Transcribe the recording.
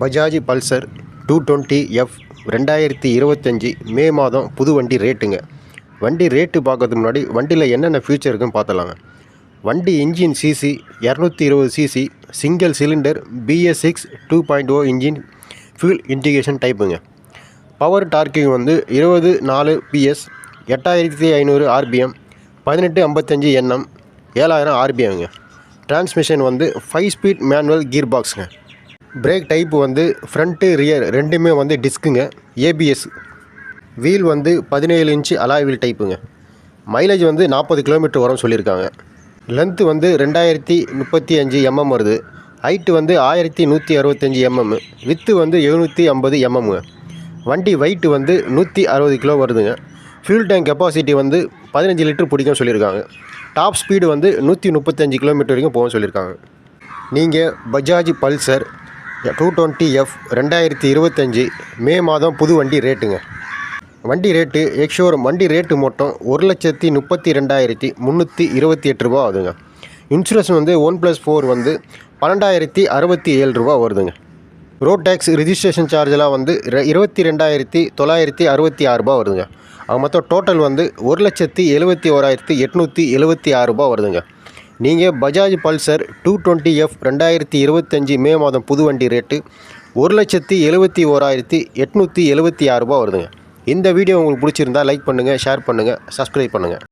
Bajaj Pulsar two twenty F ரெண்டாயிரத்தி இருபத்தஞ்சி மே மாதம் புது வண்டி ரேட்டுங்க. வண்டி ரேட்டு பார்க்கறதுக்கு முன்னாடி வண்டியில் என்னென்ன ஃபியூச்சர் இருக்குன்னு பார்த்தலாங்க வண்டி இன்ஜின் சிசி இரநூத்தி இருபது CC single cylinder BS six two point O engine fuel indication டைப்புங்க power டார்க்கிங் வந்து இருபது நாலு பிஎஸ் எட்டாயிரத்தி ஐநூறு ஆர்பிஎம் பதினெட்டு ஐம்பத்தஞ்சு எண்ணம் ஏழாயிரம் ஆர்பிஎம்ங்க டிரான்ஸ்மிஷன் வந்து ஃபைவ் ஸ்பீட் மேனுவல் கீர் பாக்ஸுங்க பிரேக் டைப் வந்து ஃப்ரண்ட்டு ரியர் ரெண்டுமே வந்து டிஸ்க்குங்க ஏபிஎஸ் வீல் வந்து பதினேழு இன்ச்சு அலாய் வீல் டைப்புங்க மைலேஜ் வந்து நாற்பது கிலோமீட்டர் வரும் சொல்லியிருக்காங்க. லென்த்து வந்து ரெண்டாயிரத்தி முப்பத்தி அஞ்சு எம்எம் வருது. ஹைட்டு வந்து ஆயிரத்தி நூற்றி அறுபத்தஞ்சி எம்எம் வித்து வந்து எழுநூற்றி ஐம்பது எம்எம்ங்க வண்டி வெயிட்டு வந்து நூற்றி அறுபது கிலோ வருதுங்க. ஃபியூல் டேங்க் கெப்பாசிட்டி வந்து பதினஞ்சு லிட்டர் பிடிக்கும் சொல்லியிருக்காங்க. டாப் ஸ்பீடு வந்து நூற்றி முப்பத்தஞ்சு கிலோமீட்டர் வரைக்கும் போகும் சொல்லியிருக்காங்க. நீங்கள் Bajaj Pulsar two twenty F ரெண்டாயிரத்தி இருபத்தஞ்சி மே மாதம் புது வண்டி ரேட்டுங்க வண்டி ரேட்டு எக்ஷோரூம் வண்டி ரேட்டு மட்டும் ஒரு லட்சத்தி முப்பத்தி ரெண்டாயிரத்தி முந்நூற்றி இருபத்தி எட்டு ரூபா ஆகுதுங்க. இன்சூரன்ஸ் வந்து ஒன் ப்ளஸ் ஃபோர் வந்து பன்னெண்டாயிரத்தி அறுபத்தி ஏழு ரூபா வருதுங்க. ரோட் டேக்ஸ் ரிஜிஸ்ட்ரேஷன் சார்ஜெலாம் வந்து இருபத்தி ரெண்டாயிரத்தி தொள்ளாயிரத்தி அறுபத்தி ஆறு ரூபா வருதுங்க. அது மொத்தம் டோட்டல் வந்து ஒரு லட்சத்தி எழுபத்தி ஓராயிரத்தி எட்நூற்றி எழுபத்தி ஆறு ரூபா வருதுங்க. நீங்கள் Bajaj Pulsar two twenty F ரெண்டாயிரத்தி இருபத்தஞ்சி மே மாதம் புது வண்டி ரேட்டு ஒரு லட்சத்தி எழுபத்தி ஓராயிரத்தி எட்நூற்றி எழுபத்தி ஆறு ரூபா வருதுங்க. இந்த வீடியோ உங்களுக்கு பிடிச்சிருந்தா லைக் பண்ணுங்கள் ஷேர் பண்ணுங்கள் சப்ஸ்கிரைப் பண்ணுங்கள்